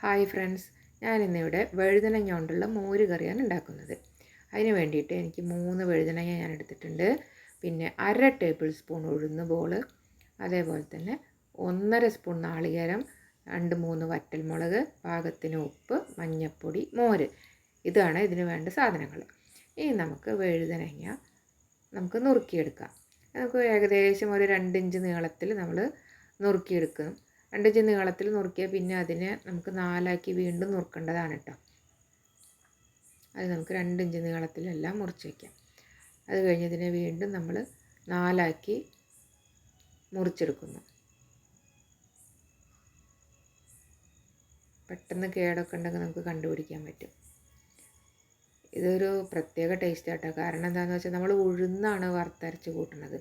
Hi friends. ഞാനിന്നിവിടെ വഴുതനങ്ങ കൊണ്ടുള്ള മോര് കറിയാണ് ഉണ്ടാക്കുന്നത്. അതിന് വേണ്ടിയിട്ട് എനിക്ക് മൂന്ന് വഴുതനങ്ങ ഞാൻ എടുത്തിട്ടുണ്ട്. പിന്നെ അര ടേബിൾ സ്പൂൺ ഉഴുന്ന് ബോൾ അതേപോലെ തന്നെ ഒന്നര സ്പൂൺ നാളികേരം രണ്ട് മൂന്ന് വറ്റൽമുളക് പാകത്തിന് ഉപ്പ് മഞ്ഞൾപ്പൊടി മോര്. ഇതാണ് ഇതിന് വേണ്ട സാധനങ്ങൾ. ഇനി നമുക്ക് വഴുതനങ്ങ നമുക്ക് നുറുക്കിയെടുക്കാം. നമുക്ക് ഏകദേശം ഒരു രണ്ട് ഇഞ്ച് നീളത്തിൽ നമ്മൾ നുറുക്കിയെടുക്കും രണ്ട് ഇഞ്ച് നീളത്തിൽ നുറുക്കിയാൽ പിന്നെ അതിനെ നമുക്ക് നാലാക്കി വീണ്ടും നുറുക്കേണ്ടതാണ് കേട്ടോ. അത് നമുക്ക് രണ്ട് ഇഞ്ച് നീളത്തിലെല്ലാം മുറിച്ച് വയ്ക്കാം അത് കഴിഞ്ഞതിനെ വീണ്ടും നമ്മൾ നാലാക്കി മുറിച്ചെടുക്കുന്നു. പെട്ടെന്ന് കേടൊക്കെ ഉണ്ടെങ്കിൽ നമുക്ക് കണ്ടുപിടിക്കാൻ പറ്റും. ഇതൊരു പ്രത്യേക ടേസ്റ്റ് കേട്ടോ കാരണം എന്താണെന്ന് വെച്ചാൽ നമ്മൾ ഉഴുന്നാണ് വറുത്തരച്ച് കൂട്ടുന്നത്.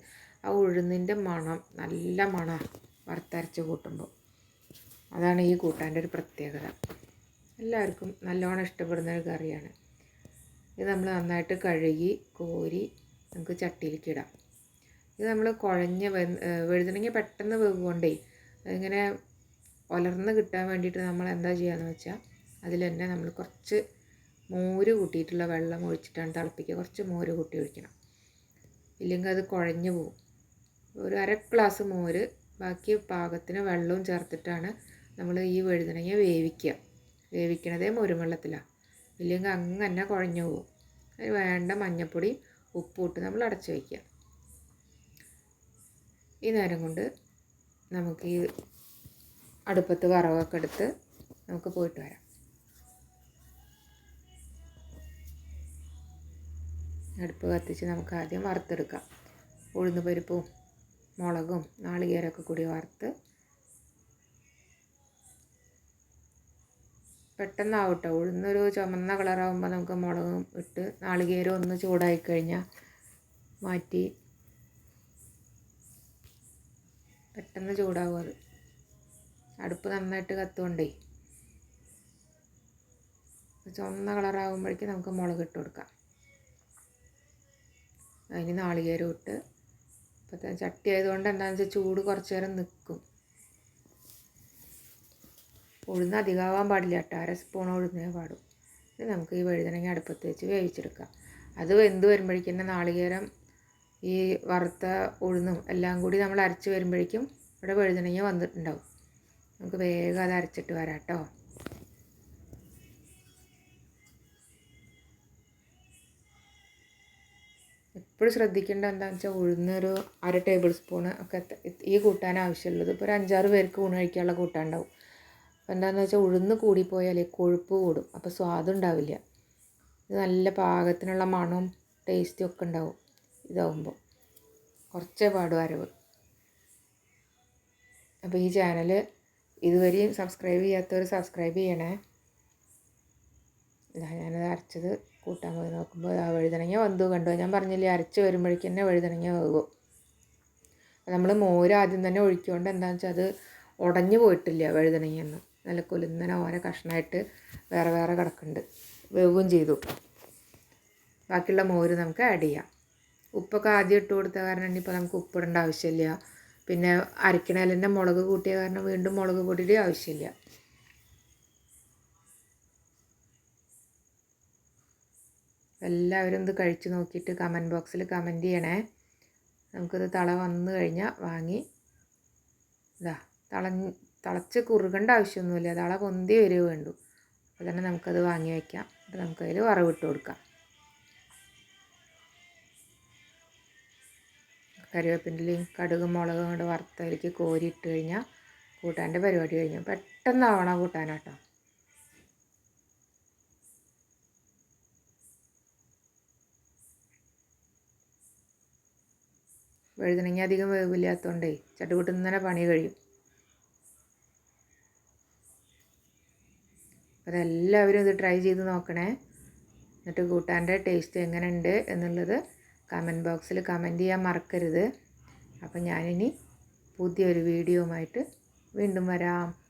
ആ ഉഴുന്നിന്റെ മണം നല്ല മണമാണ് വറുത്തരച്ച് കൂട്ടുമ്പോൾ. അതാണ് ഈ കൂട്ടാന്റെ ഒരു പ്രത്യേകത. എല്ലാവർക്കും നല്ലോണം ഇഷ്ടപ്പെടുന്ന ഒരു കറിയാണ്. ഇത് നമ്മൾ നന്നായിട്ട് കഴുകി കോരി നമുക്ക് ചട്ടിയിലേക്ക് ഇടാം. ഇത് നമ്മൾ കുഴഞ്ഞ് വെഴുതണമെങ്കിൽ പെട്ടെന്ന് വെകൊണ്ടേ അതിങ്ങനെ ഒലർന്ന് കിട്ടാൻ വേണ്ടിയിട്ട് നമ്മൾ എന്താ ചെയ്യാന്ന് വെച്ചാൽ അതിൽ തന്നെ നമ്മൾ കുറച്ച് മോര് കൂട്ടിയിട്ടുള്ള വെള്ളം ഒഴിച്ചിട്ടാണ് തിളപ്പിക്കുക. കുറച്ച് മോര് കൂട്ടി ഒഴിക്കണം. ഇല്ലെങ്കിൽ അത് കുഴഞ്ഞു പോകും ഒരു അര ഗ്ലാസ് മോര് ബാക്കി പാകത്തിന് വെള്ളവും ചേർത്തിട്ടാണ് നമ്മൾ ഈ വഴുതനങ്ങ വേവിക്കുക. വേവിക്കണതേ മോരുവെള്ളത്തിലാണ് ഇല്ലെങ്കിൽ അങ്ങനെ കുഴഞ്ഞു പോകും. അതിന് വേണ്ട മഞ്ഞൾപ്പൊടി ഉപ്പും നമ്മൾ അടച്ചു വയ്ക്കുക. ഈ നേരം കൊണ്ട് നമുക്ക് ഈ അടുപ്പത്ത് വറവൊക്കെ എടുത്ത് നമുക്ക് പോയിട്ട് വരാം. അടുപ്പ് കത്തിച്ച് നമുക്ക് ആദ്യം വറുത്തെടുക്കാം. ഉഴുന്ന് പരിപ്പും മുളകും നാളികേരമൊക്കെ കൂടി വറുത്ത് പെട്ടെന്നാവട്ടെ. ഉഴുന്നൊരു ചുമന്ന കളറാകുമ്പോൾ നമുക്ക് മുളകും ഇട്ട് നാളികേരം ഒന്ന് ചൂടായി കഴിഞ്ഞാൽ മാറ്റി പെട്ടെന്ന് ചൂടാവും അത്. അടുപ്പ് നന്നായിട്ട് കത്തുകൊണ്ടേ ചുവന്ന കളറാകുമ്പോഴേക്കും നമുക്ക് മുളക് ഇട്ട് കൊടുക്കാം. അതിന് നാളികേരം ഇട്ട് ഇപ്പോഴത്തെ ചട്ടി ആയതുകൊണ്ട് എന്താണെന്ന് വെച്ചാൽ ചൂട് കുറച്ച് നേരം നിൽക്കും ഉഴുന്ന് അധികമാവാൻ പാടില്ല കേട്ടോ. അര സ്പൂൺ ഉഴുന്നേ പാടും. ഇനി നമുക്ക് ഈ വഴുതനങ്ങ അടുപ്പത്ത് വെച്ച് വേവിച്ചെടുക്കാം. അത് വെന്ത് വരുമ്പോഴേക്കും തന്നെ നാളികേരം ഈ വറുത്ത ഉഴുന്നും എല്ലാം കൂടി നമ്മൾ അരച്ച് വരുമ്പോഴേക്കും ഇവിടെ വഴുതനങ്ങ വന്നിട്ടുണ്ടാവും. നമുക്ക് വേഗം അത് അരച്ചിട്ട് വരാം കേട്ടോ. എപ്പോഴും ശ്രദ്ധിക്കേണ്ട എന്താണെന്ന് വെച്ചാൽ ഉഴുന്നൊരു അര ടേബിൾ സ്പൂൺ ഒക്കെ ഈ കൂട്ടാൻ ആവശ്യമുള്ളത്. ഇപ്പോൾ ഒരു അഞ്ചാറ് പേർക്ക് ഊണ് കഴിക്കാനുള്ള കൂട്ടാൻ ഉണ്ടാവും. അപ്പോൾ എന്താണെന്ന് വെച്ചാൽ ഉഴുന്ന് കൂടിപ്പോയാൽ കൊഴുപ്പ് കൂടും. അപ്പോൾ സ്വാദുണ്ടാവില്ല ഇത് നല്ല പാകത്തിനുള്ള മണവും ടേസ്റ്റും ഒക്കെ ഉണ്ടാവും ഇതാവുമ്പോൾ കുറച്ചേ പാടും അരവ് അപ്പോൾ ഈ ചാനൽ ഇതുവരെയും സബ്സ്ക്രൈബ് ചെയ്യാത്തവർ സബ്സ്ക്രൈബ് ചെയ്യണേ. ഇതാ ഞാനത് അരച്ചത്. കൂട്ടാൻ പോയി നോക്കുമ്പോൾ ആ വഴുതനങ്ങ വന്നു കണ്ടു? ഞാൻ പറഞ്ഞില്ലേ അരച്ച് വരുമ്പോഴേക്കും തന്നെ വഴുതനങ്ങ വേകും. നമ്മൾ മോര് ആദ്യം തന്നെ ഒഴിക്കൊണ്ട് എന്താണെന്ന് വെച്ചാൽ അത് ഉടഞ്ഞു പോയിട്ടില്ല വഴുതനങ്ങയൊന്നും. നല്ല കുലുന്നന ഓരോ കഷ്ണമായിട്ട് വേറെ വേറെ കിടക്കുന്നുണ്ട് വേവുകയും ചെയ്തു. ബാക്കിയുള്ള മോര് നമുക്ക് ആഡ് ചെയ്യാം. ഉപ്പൊക്കെ ആദ്യം ഇട്ട് കൊടുത്ത കാരണം ഇനിയിപ്പോൾ നമുക്ക് ഉപ്പിടേണ്ട ആവശ്യമില്ല. പിന്നെ അരക്കണേൽ മുളക് കൂട്ടിയ കാരണം വീണ്ടും മുളക് കൂട്ടിയിട്ട് ആവശ്യമില്ല. എല്ലാവരും ഇത് കഴിച്ചു നോക്കിയിട്ട് കമന്റ് ബോക്സിൽ കമന്റ് ചെയ്യണേ. നമുക്കിത് തള വന്നു കഴിഞ്ഞാൽ വാങ്ങി. ഇതാ തള തിളച്ച് കുറുകേണ്ട ആവശ്യമൊന്നുമില്ല. തള പൊന്തി വരിക വേണ്ടു. അപ്പോൾ തന്നെ നമുക്കത് വാങ്ങി വയ്ക്കാം അപ്പോൾ നമുക്കതിൽ വറവിട്ട് കൊടുക്കാം. കറിവേപ്പിന്റെയും കടുകും മുളകും കൊണ്ട് വറുത്തതിലേക്ക് കോരിയിട്ട് കഴിഞ്ഞാൽ കൂട്ടാന്റെ പരിപാടി കഴിഞ്ഞു. പെട്ടെന്നാവണം കൂട്ടാനാട്ടോ വഴുതനങ്ങ അധികം വേവില്ലാത്തതുകൊണ്ടേ ചട്ടുകൂട്ടിൽ തന്നെ പണി കഴിയും. അപ്പോൾ അതെല്ലാവരും ഇത് ട്രൈ ചെയ്ത് നോക്കണേ. എന്നിട്ട് കൂട്ടാന്റെ ടേസ്റ്റ് എങ്ങനെയുണ്ട് എന്നുള്ളത് കമന്റ് ബോക്സിൽ കമന്റ് ചെയ്യാൻ മറക്കരുത്. അപ്പം ഞാനിനി പുതിയൊരു വീഡിയോയുമായിട്ട് വീണ്ടും വരാം.